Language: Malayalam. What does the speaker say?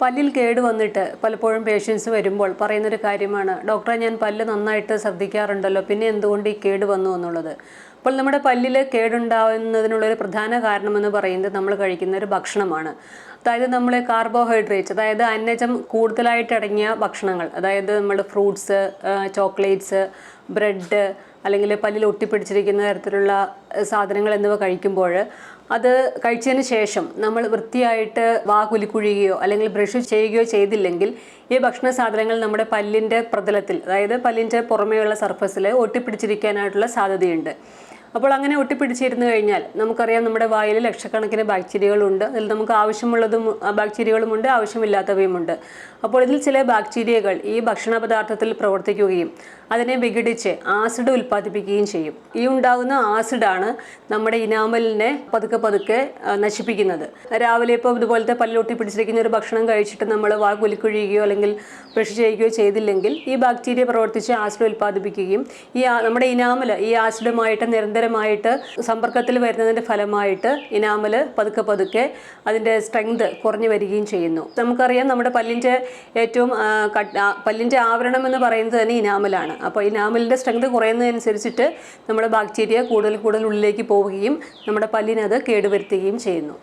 പല്ലിൽ കേട് വന്നിട്ട് പലപ്പോഴും പേഷ്യൻസ് വരുമ്പോൾ പറയുന്നൊരു കാര്യമാണ് ഡോക്ടറെ ഞാൻ പല്ല് നന്നായിട്ട് ശ്രദ്ധിക്കാറുണ്ടല്ലോ പിന്നെ എന്തുകൊണ്ട് ഈ കേട് വന്നു എന്നുള്ളത്? അപ്പോൾ നമ്മുടെ പല്ലിൽ കേടുണ്ടാവുന്നതിനുള്ളൊരു പ്രധാന കാരണമെന്ന് പറയുന്നത് നമ്മൾ കഴിക്കുന്ന ഒരു ഭക്ഷണമാണ്. അതായത് നമ്മൾ കാർബോഹൈഡ്രേറ്റ്സ് അതായത് അന്നജം കൂടുതലായിട്ട് അടങ്ങിയ ഭക്ഷണങ്ങൾ അതായത് നമ്മൾ ഫ്രൂട്ട്സ് ചോക്ലേറ്റ്സ് ബ്രെഡ് അല്ലെങ്കിൽ പല്ലിൽ ഒട്ടിപ്പിടിച്ചിരിക്കുന്ന തരത്തിലുള്ള സാധനങ്ങൾ എന്നിവ കഴിക്കുമ്പോൾ അത് കഴിച്ചതിന് ശേഷം നമ്മൾ വൃത്തിയായിട്ട് വാ കുലിക്കുഴിയുകയോ അല്ലെങ്കിൽ ബ്രഷ് ചെയ്യുകയോ ചെയ്തില്ലെങ്കിൽ ഈ ഭക്ഷണ സാധനങ്ങൾ നമ്മുടെ പല്ലിന്റെ പ്രതലത്തിൽ അതായത് പല്ലിന്റെ പുറമേയുള്ള സർഫസിൽ ഒട്ടിപ്പിടിച്ചിരിക്കാനായിട്ടുള്ള സാധ്യതയുണ്ട്. അപ്പോൾ അങ്ങനെ ഒട്ടിപ്പിടിച്ചിരുന്നു കഴിഞ്ഞാൽ നമുക്കറിയാം നമ്മുടെ വായിൽ ലക്ഷക്കണക്കിന് ബാക്ടീരിയകളുണ്ട്. അതിൽ നമുക്ക് ആവശ്യമുള്ളതും ബാക്ടീരിയകളുമുണ്ട് ആവശ്യമില്ലാത്തവയുമുണ്ട്. അപ്പോൾ ഇതിൽ ചില ബാക്ടീരിയകൾ ഈ ഭക്ഷണ പദാർത്ഥത്തിൽ പ്രവർത്തിക്കുകയും അതിനെ വിഘടിച്ച് ആസിഡ് ഉൽപ്പാദിപ്പിക്കുകയും ചെയ്യും. ഈ ഉണ്ടാകുന്ന ആസിഡാണ് നമ്മുടെ ഇനാമലിനെ പതുക്കെ പതുക്കെ നശിപ്പിക്കുന്നത്. രാവിലെ ഇപ്പോൾ ഇതുപോലത്തെ പല്ലൊട്ടി പിടിച്ചിരിക്കുന്ന ഒരു ഭക്ഷണം കഴിച്ചിട്ട് നമ്മൾ വാ കുലിക്കുഴിയുകയോ അല്ലെങ്കിൽ ബ്രഷ് ചെയ്യുകയോ ചെയ്തില്ലെങ്കിൽ ഈ ബാക്ടീരിയ പ്രവർത്തിച്ച് ആസിഡ് ഉൽപ്പാദിപ്പിക്കുകയും ഈ നമ്മുടെ ഇനാമൽ ഈ ആസിഡുമായിട്ട് നിരന്തരമായിട്ട് സമ്പർക്കത്തിൽ വരുന്നതിന്റെ ഫലമായിട്ട് ഇനാമൽ പതുക്കെ പതുക്കെ അതിന്റെ സ്ട്രെങ്ത് കുറഞ്ഞു വരികയും ചെയ്യുന്നു. നമുക്കറിയാം നമ്മുടെ പല്ലിന്റെ ഏറ്റവും പല്ലിന്റെ ആവരണം എന്ന് പറയുന്നത് തന്നെ ഇനാമലാണ്. അപ്പോൾ ഈ ഇനാമലിന്റെ സ്ട്രെങ്ത് കുറയുന്നതനുസരിച്ചിട്ട് നമ്മുടെ ബാക്ടീരിയ കൂടുതൽ കൂടുതൽ ഉള്ളിലേക്ക് പോവുകയും നമ്മുടെ പല്ലിനത് കേടുവരുത്തുകയും ചെയ്യുന്നു.